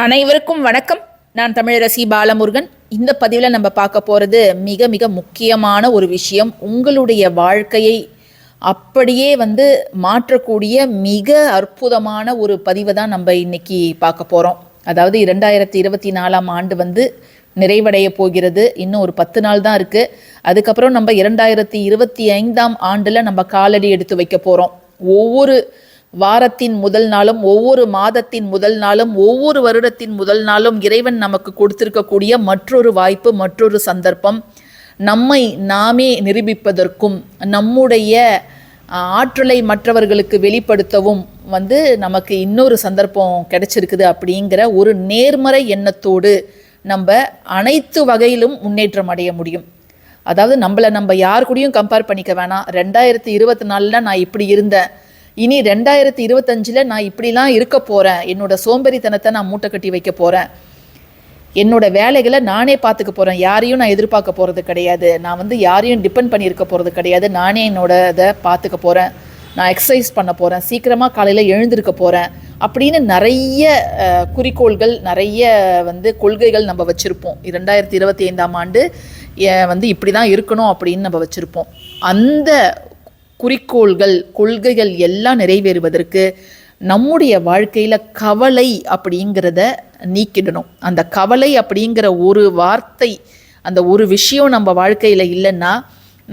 அனைவருக்கும் வணக்கம். நான் தமிழரசி பாலமுருகன். இந்த பதிவில் நம்ம பார்க்க போகிறது மிக மிக முக்கியமான ஒரு விஷயம். உங்களுடைய வாழ்க்கையை அப்படியே வந்து மாற்றக்கூடிய மிக அற்புதமான ஒரு பதிவை தான் நம்ம இன்னைக்கு பார்க்க போகிறோம் அதாவது இரண்டாயிரத்தி இருபத்தி நாலாம் ஆண்டு வந்து நிறைவடைய போகிறது. இன்னும் ஒரு பத்து நாள் தான் இருக்குது அதுக்கப்புறம் நம்ம இரண்டாயிரத்தி இருபத்தி ஐந்தாம் ஆண்டில் நம்ம காலடி எடுத்து வைக்க போகிறோம் ஒவ்வொரு வாரத்தின் முதல் நாளும் ஒவ்வொரு மாதத்தின் முதல் நாளும் ஒவ்வொரு வருடத்தின் முதல் நாளும் இறைவன் நமக்கு கொடுத்திருக்கக்கூடிய மற்றொரு வாய்ப்பு மற்றொரு சந்தர்ப்பம். நம்மை நாமே நிரூபிப்பதற்கும் நம்முடைய ஆற்றலை மற்றவர்களுக்கு வெளிப்படுத்தவும் வந்து நமக்கு இன்னொரு சந்தர்ப்பம் கிடைச்சிருக்குது அப்படிங்கிற ஒரு நேர்மறை எண்ணத்தோடு நம்ம அனைத்து வகையிலும் முன்னேற்றம் அடைய முடியும். அதாவது நம்மளை நம்ம யார் கூடயும் கம்பேர் பண்ணிக்க வேணாம். ரெண்டாயிரத்தி இருபத்தி நாலில் நான் இப்படி இருந்தேன். இனி ரெண்டாயிரத்தி இருபத்தஞ்சில் நான் இப்படிலாம் இருக்க போகிறேன் என்னோட சோம்பேறித்தனத்தை நான் மூட்டை கட்டி வைக்க போகிறேன் என்னோட வேலைகளை நானே பார்த்துக்க போகிறேன் யாரையும் நான் எதிர்பார்க்க போகிறது கிடையாது. நான் வந்து யாரையும் டிபெண்ட் பண்ணியிருக்க போகிறது கிடையாது. நானே என்னோட இதை பார்த்துக்க போகிறேன் நான் எக்ஸசைஸ் பண்ண போகிறேன் சீக்கிரமாக காலையில் எழுந்திருக்க போகிறேன் அப்படின்னு நிறைய குறிக்கோள்கள் நிறைய வந்து கொள்கைகள் நம்ம வச்சுருப்போம். இரண்டாயிரத்தி இருபத்தி ஐந்தாம் ஆண்டு வந்து இப்படி தான் இருக்கணும் அப்படின்னு நம்ம வச்சுருப்போம். அந்த குறிக்கோள்கள் கொள்கைகள் எல்லாம் நிறைவேறுவதற்கு நம்முடைய வாழ்க்கையில் கவலை அப்படிங்கிறத நீக்கிடணும். அந்த கவலை அப்படிங்கிற ஒரு வார்த்தை அந்த ஒரு விஷயம் நம்ம வாழ்க்கையில் இல்லைன்னா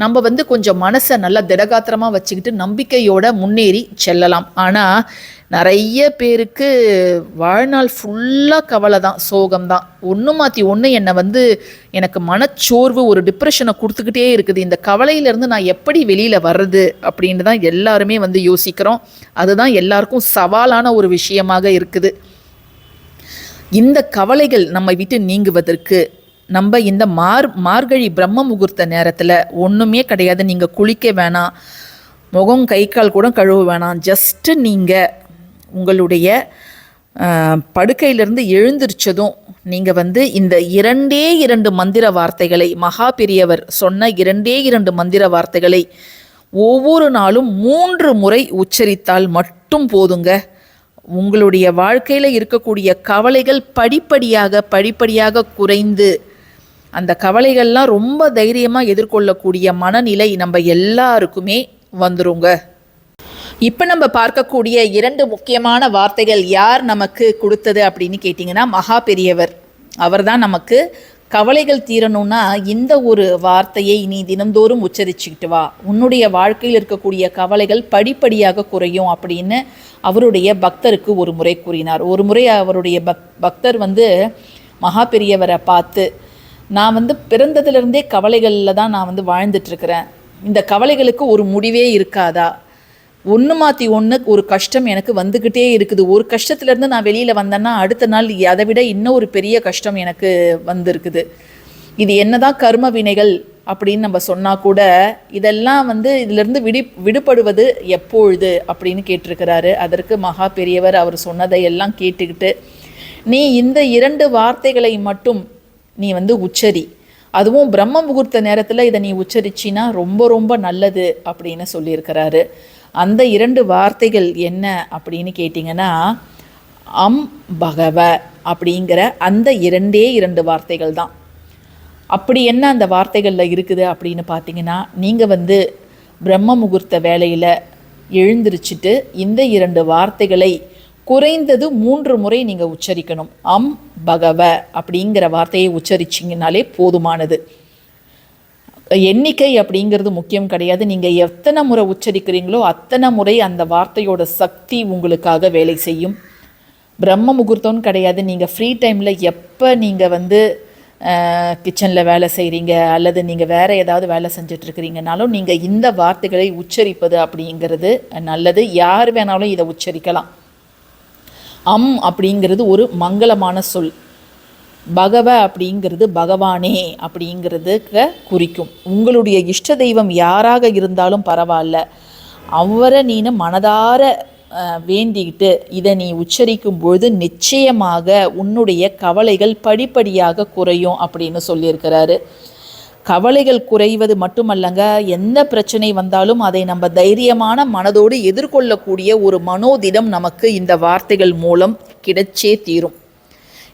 நம்ம வந்து கொஞ்சம் மனசை நல்லா திடகாத்திரமாக வச்சுக்கிட்டு நம்பிக்கையோட முன்னேறி செல்லலாம். ஆனால் நிறைய பேருக்கு வாழ்நாள் ஃபுல்லாக கவலை தான் சோகம் தான். ஒன்று மாற்றி ஒன்று என்னை வந்து எனக்கு மனச்சோர்வு ஒரு டிப்ரெஷனை கொடுத்துக்கிட்டே இருக்குது. இந்த கவலையிலேருந்து நான் எப்படி வெளியில் வர்றது அப்படின்னு தான் எல்லாருமே வந்து யோசிக்கிறோம். அதுதான் எல்லாருக்கும் சவாலான ஒரு விஷயமாக இருக்குது. இந்த கவலைகள் நம்மை விட்டு நீங்குவதற்கு நம்ம இந்த மார் மார்கழி பிரம்ம முகூர்த்த நேரத்தில் ஒன்றுமே கிடையாது. நீங்கள் குளிக்க வேணாம். முகம் கை கால் கூட கழுவ வேணாம். ஜஸ்ட்டு நீங்கள் உங்களுடைய படுக்கையிலிருந்து எழுந்திருச்சதும் நீங்கள் வந்து இந்த இரண்டே இரண்டு மந்திர வார்த்தைகளை மகா பெரியவர் சொன்ன இரண்டே இரண்டு மந்திர வார்த்தைகளை ஒவ்வொரு நாளும் மூன்று முறை உச்சரித்தால் மட்டும் போதுங்க. உங்களுடைய வாழ்க்கையில் இருக்கக்கூடிய கவலைகள் படிப்படியாக படிப்படியாக குறைந்து அந்த கவலைகள்லாம் ரொம்ப தைரியமாக எதிர்கொள்ளக்கூடிய மனநிலை நம்ம எல்லாருக்குமே வந்துருங்க. இப்போ நம்ம பார்க்கக்கூடிய இரண்டு முக்கியமான வார்த்தைகள் யார் நமக்கு கொடுத்தது அப்படின்னு கேட்டிங்கன்னா மகா பெரியவர். அவர் தான் நமக்கு கவலைகள் தீரணும்னா இந்த ஒரு வார்த்தையை நீ தினந்தோறும் உச்சரிச்சுக்கிட்டு வா. உன்னுடைய வாழ்க்கையில் இருக்கக்கூடிய கவலைகள் படிப்படியாக குறையும் அப்படின்னு அவருடைய பக்தருக்கு ஒரு முறை கூறினார். ஒரு முறை அவருடைய பக் பக்தர் வந்து மகா பெரியவரை பார்த்து நான் வந்து பிறந்ததுலேருந்தே கவலைகளில் தான் நான் வந்து வாழ்ந்துட்டுருக்கிறேன். இந்த கவலைகளுக்கு ஒரு முடிவே இருக்காதா? ஒன்று மாற்றி ஒன்று ஒரு கஷ்டம் எனக்கு வந்துக்கிட்டே இருக்குது. ஒரு கஷ்டத்துலேருந்து நான் வெளியில் வந்தேன்னா அடுத்த நாள் அதை விட இன்னும் ஒரு பெரிய கஷ்டம் எனக்கு வந்திருக்குது. இது என்னதான் கர்ம வினைகள் அப்படின்னு நம்ம சொன்னால் கூட இதெல்லாம் வந்து இதிலிருந்து விடி விடுபடுவது எப்பொழுது அப்படின்னு கேட்டிருக்கிறாரு. அதற்கு மகா பெரியவர் அவர் சொன்னதை எல்லாம் கேட்டுக்கிட்டு நீ இந்த இரண்டு வார்த்தைகளை மட்டும் நீ வந்து உச்சரி. அதுவும் பிரம்ம முகூர்த்த நேரத்தில் இதை நீ உச்சரிச்சின்னா ரொம்ப ரொம்ப நல்லது அப்படின்னு சொல்லியிருக்கிறாரு. அந்த இரண்டு வார்த்தைகள் என்ன அப்படின்னு கேட்டிங்கன்னா அம் பகவ அப்படிங்கிற அந்த இரண்டே இரண்டு வார்த்தைகள் தான். அப்படி என்ன அந்த வார்த்தைகளில் இருக்குது அப்படின்னு பார்த்தீங்கன்னா நீங்கள் வந்து பிரம்ம முகூர்த்த வேலையில் எழுந்திருச்சிட்டு இந்த இரண்டு வார்த்தைகளை குறைந்தது மூன்று முறை நீங்கள் உச்சரிக்கணும். அம் பகவ அப்படிங்கிற வார்த்தையை உச்சரிச்சிங்கனாலே போதுமானது. எண்ணிக்கை அப்படிங்கிறது முக்கியம் கிடையாது. நீங்கள் எத்தனை முறை உச்சரிக்கிறீங்களோ அத்தனை முறை அந்த வார்த்தையோட சக்தி உங்களுக்காக வேலை செய்யும். பிரம்ம முகூர்த்தம்னு கிடையாது. நீங்கள் ஃப்ரீ டைமில் எப்போ நீங்கள் வந்து கிச்சனில் வேலை செய்கிறீங்க அல்லது நீங்கள் வேறு ஏதாவது வேலை செஞ்சிட்ருக்கிறீங்கனாலும் நீங்கள் இந்த வார்த்தைகளை உச்சரிப்பது அப்படிங்கிறது நல்லது. யார் வேணாலும் இதை உச்சரிக்கலாம். அம் அப்படிங்கிறது ஒரு மங்களமான சொல். பகவ அப்படிங்கிறது பகவானே அப்படிங்கிறதுக்க குறிக்கும். உங்களுடைய இஷ்ட தெய்வம் யாராக இருந்தாலும் பரவாயில்ல. அவரை நீனு மனதார வேண்டிக்கிட்டு இதை நீ உச்சரிக்கும் பொழுது நிச்சயமாக உன்னுடைய கவலைகள் படிப்படியாக குறையும் அப்படின்னு சொல்லியிருக்கிறாரு. கவலைகள் குறைவது மட்டுமல்லங்க எந்த பிரச்சனை வந்தாலும் அதை நம்ம தைரியமான மனதோடு எதிர்கொள்ளக்கூடிய ஒரு மனோதிடம் நமக்கு இந்த வார்த்தைகள் மூலம் கிடைச்சே தீரும்.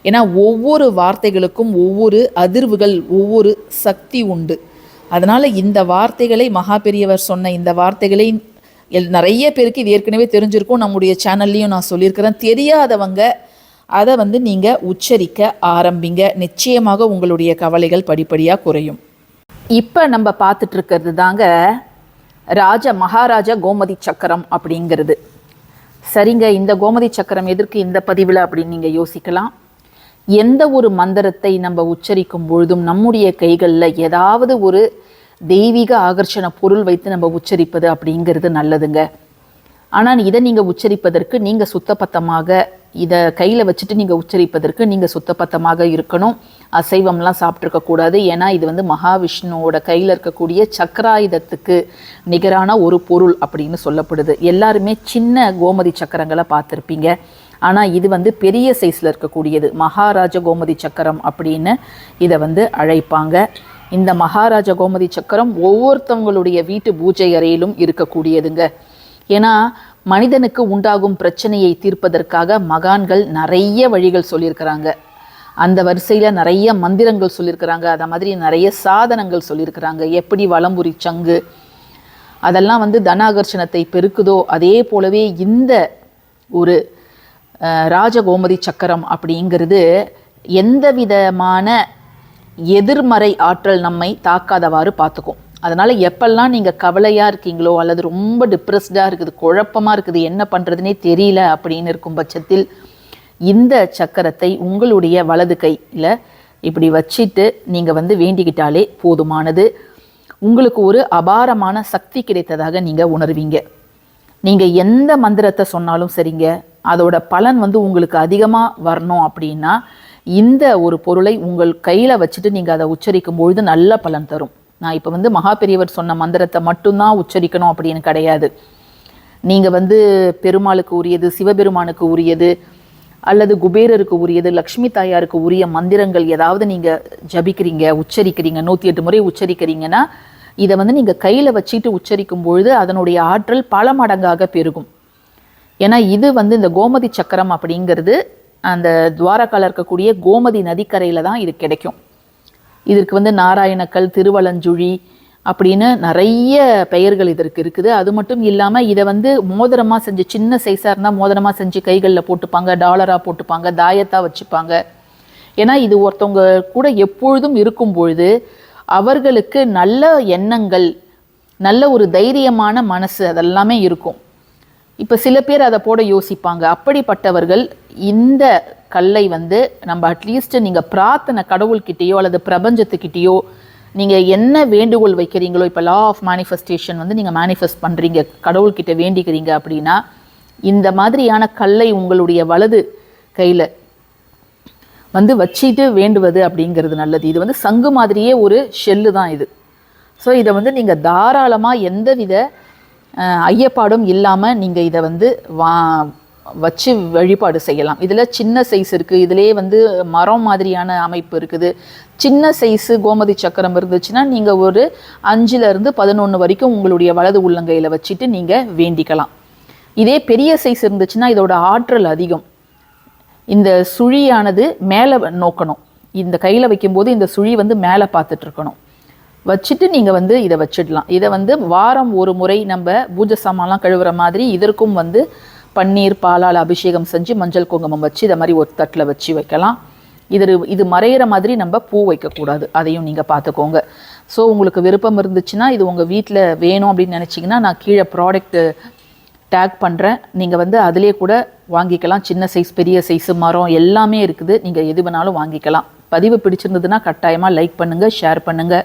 ஏன்னா ஒவ்வொரு வார்த்தைகளுக்கும் ஒவ்வொரு அதிர்வுகள் ஒவ்வொரு சக்தி உண்டு. அதனால் இந்த வார்த்தைகளை மகா பெரியவர் சொன்ன இந்த வார்த்தைகளை எல் நிறைய பேருக்கு இது ஏற்கனவே தெரிஞ்சிருக்கும். நம்முடைய சேனல்லையும் நான் சொல்லியிருக்கிறேன். தெரியாதவங்க அதை வந்து நீங்கள் உச்சரிக்க ஆரம்பிங்க. நிச்சயமாக உங்களுடைய கவலைகள் படிப்படியாக குறையும். இப்போ நம்ம பார்த்துட்டு இருக்கிறது தாங்க ராஜ மகாராஜா கோமதி சக்கரம் அப்படிங்கிறது. சரிங்க இந்த கோமதி சக்கரம் எதற்கு இந்த பதிவில் அப்படின்னு நீங்கள் யோசிக்கலாம். எந்த ஒரு மந்திரத்தை நம்ம உச்சரிக்கும் பொழுதும் நம்முடைய கைகளில் ஏதாவது ஒரு தெய்வீக ஆகர்ஷண பொருள் வைத்து நம்ம உச்சரிப்பது அப்படிங்கிறது நல்லதுங்க. ஆனால் இதை நீங்கள் உச்சரிப்பதற்கு நீங்கள் சுத்தபத்தமாக இதை கையில் வச்சுட்டு நீங்கள் உச்சரிப்பதற்கு நீங்கள் சுத்தபத்தமாக இருக்கணும். அசைவம்லாம் சாப்பிட்ருக்கக்கூடாது ஏன்னா இது வந்து மகாவிஷ்ணுவோட கையில் இருக்கக்கூடிய சக்கராயுதத்துக்கு நிகரான ஒரு பொருள் அப்படின்னு சொல்லப்படுது. எல்லாருமே சின்ன கோமதி சக்கரங்களை பார்த்துருப்பீங்க. ஆனால் இது வந்து பெரிய சைஸில் இருக்கக்கூடியது. மகாராஜ கோமதி சக்கரம் அப்படின்னு இதை வந்து அழைப்பாங்க. இந்த மகாராஜ கோமதி சக்கரம் ஒவ்வொருத்தவங்களுடைய வீட்டு பூஜை அறையிலும் இருக்கக்கூடியதுங்க. ஏன்னா மனிதனுக்கு உண்டாகும் பிரச்சனையை தீர்ப்பதற்காக மகான்கள் நிறைய வழிகள் சொல்லியிருக்கிறாங்க. அந்த வரிசையில் நிறைய மந்திரங்கள் சொல்லியிருக்கிறாங்க. அதை மாதிரி நிறைய சாதனங்கள் சொல்லியிருக்கிறாங்க. எப்படி வளம்புரி சங்கு அதெல்லாம் வந்து தனாகர்ஷணத்தை பெருக்குதோ அதே போலவே இந்த ஒரு ராஜகோமதி சக்கரம் அப்படிங்கிறது எந்த விதமான எதிர்மறை ஆற்றல் நம்மை தாக்காதவாறு பார்த்துக்கும். அதனால் எப்பெல்லாம் நீங்கள் கவலையாக இருக்கீங்களோ அல்லது ரொம்ப டிப்ரெஸ்டாக இருக்குது குழப்பமாக இருக்குது என்ன பண்ணுறதுனே தெரியல அப்படின்னு இருக்கும் பட்சத்தில் இந்த சக்கரத்தை உங்களுடைய வலது கையில் இப்படி வச்சுட்டு நீங்கள் வந்து வேண்டிக்கிட்டாலே போதுமானது. உங்களுக்கு ஒரு அபாரமான சக்தி கிடைத்ததாக நீங்கள் உணர்வீங்க. நீங்கள் எந்த மந்திரத்தை சொன்னாலும் சரிங்க. அதோட பலன் வந்து உங்களுக்கு அதிகமாக வரணும் அப்படின்னா இந்த ஒரு பொருளை உங்கள் கையில் வச்சுட்டு நீங்கள் அதை உச்சரிக்கும் பொழுது நல்ல பலன் தரும். நான் இப்போ வந்து மகா பெரியவர் சொன்ன மந்திரத்தை மட்டும்தான் உச்சரிக்கணும் அப்படின்னு கிடையாது. நீங்கள் வந்து பெருமாளுக்கு உரியது சிவபெருமானுக்கு உரியது அல்லது குபேரருக்கு உரியது லக்ஷ்மி தாயாருக்கு உரிய மந்திரங்கள் ஏதாவது நீங்கள் ஜபிக்கிறீங்க உச்சரிக்கிறீங்க நூற்றி எட்டு முறை உச்சரிக்கிறீங்கன்னா இதை வந்து நீங்கள் கையில் வச்சுட்டு உச்சரிக்கும் பொழுது அதனுடைய ஆற்றல் பல மடங்காக பெருகும். ஏன்னா இது வந்து இந்த கோமதி சக்கரம் அப்படிங்கிறது அந்த துவாரக்கால இருக்கக்கூடிய கோமதி நதிக்கரையில் தான் இது கிடைக்கும். இதற்கு வந்து நாராயணக்கல் திருவலஞ்சுழி அப்படின்னு நிறைய பெயர்கள் இதற்கு இருக்குது. அது மட்டும் இல்லாமல் இதை வந்து மோதிரமாக செஞ்சு சின்ன சைஸாக இருந்தால் மோதிரமாக செஞ்சு கைகளில் போட்டுப்பாங்க டாலராக போட்டுப்பாங்க தாயத்தாக வச்சுப்பாங்க. ஏன்னா இது ஒருத்தவங்க கூட எப்பொழுதும் இருக்கும் பொழுது அவர்களுக்கு நல்ல எண்ணங்கள் நல்ல ஒரு தைரியமான மனசு அதெல்லாமே இருக்கும். இப்போ சில பேர் அதை போட யோசிப்பாங்க. அப்படிப்பட்டவர்கள் இந்த கல்லை வந்து நம்ம அட்லீஸ்ட் நீங்கள் பிரார்த்தனை கடவுள்கிட்டேயோ அல்லது பிரபஞ்சத்துக்கிட்டேயோ நீங்கள் என்ன வேண்டுகோள் வைக்கிறீங்களோ இப்போ லா ஆஃப் மேனிஃபெஸ்டேஷன் வந்து நீங்கள் மேனிஃபெஸ்ட் பண்ணுறீங்க கடவுள்கிட்ட வேண்டிக்கிறீங்க அப்படின்னா இந்த மாதிரியான கல்லை உங்களுடைய வலது கையில் வந்து வச்சுட்டு வேண்டுவது அப்படிங்கிறது நல்லது. இது வந்து சங்கு மாதிரியே ஒரு ஷெல்லு தான் இது. ஸோ இதை வந்து நீங்கள் தாராளமாக எந்தவித வித ஐயப்பாடும் இல்லாமல் நீங்கள் இதை வந்து வா வச்சு வழிபாடு செய்யலாம். இதில் சின்ன சைஸ் இருக்குது இதிலே வந்து மரம் மாதிரியான அமைப்பு இருக்குது. சின்ன சைஸு கோமதி சக்கரம் இருந்துச்சுன்னா நீங்கள் ஒரு அஞ்சுலேருந்து பதினொன்று வரைக்கும் உங்களுடைய வலது உள்ளங்கையில் வச்சுட்டு நீங்கள் வேண்டிக்கலாம். இதே பெரிய சைஸ் இருந்துச்சுன்னா இதோட ஆற்றல் அதிகம். இந்த சுழியானது மேலே நோக்கணும். இந்த கையில் வைக்கும்போது இந்த சுழி வந்து மேலே பார்த்துட்ருக்கணும் வச்சுட்டு நீங்கள் வந்து இதை வச்சிடலாம். இதை வந்து வாரம் ஒரு முறை நம்ம பூஜை சாமான்லாம் கழுவுற மாதிரி இதற்கும் வந்து பன்னீர் பாலால் அபிஷேகம் செஞ்சு மஞ்சள் குங்குமம் வச்சு இதை மாதிரி ஒரு தட்டில் வச்சு வைக்கலாம். இது இது மறையிற மாதிரி நம்ம பூ வைக்கக்கூடாது. அதையும் நீங்கள் பார்த்துக்கோங்க. ஸோ உங்களுக்கு விருப்பம் இருந்துச்சுன்னா இது உங்கள் வீட்டில் வேணும் அப்படின்னு நினச்சிங்கன்னா நான் கீழே ப்ராடக்ட்டு டேக் பண்ணுறேன் நீங்கள் வந்து அதிலே கூட வாங்கிக்கலாம். சின்ன சைஸ் பெரிய சைஸு மரம் எல்லாமே இருக்குது. நீங்கள் எது வேணாலும் வாங்கிக்கலாம். பதிவு பிடிச்சிருந்ததுன்னா கட்டாயமாக லைக் பண்ணுங்கள் ஷேர் பண்ணுங்கள்